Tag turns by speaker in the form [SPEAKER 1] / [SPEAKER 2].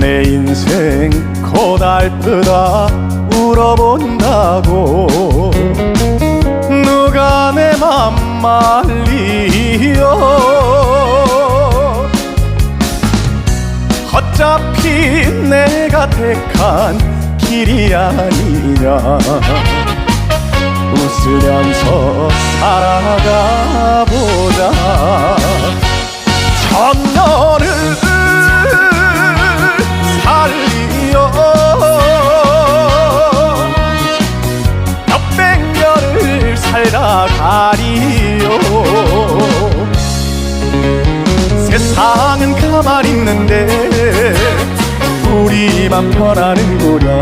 [SPEAKER 1] 내 인생 고달프다 울어본다고. 누가 내 맘 말리요? 어차피 내가 택한 길이 아니냐. 웃으면서 살다 가리요. 세상은 가만히 있는데 우리만 변하는구나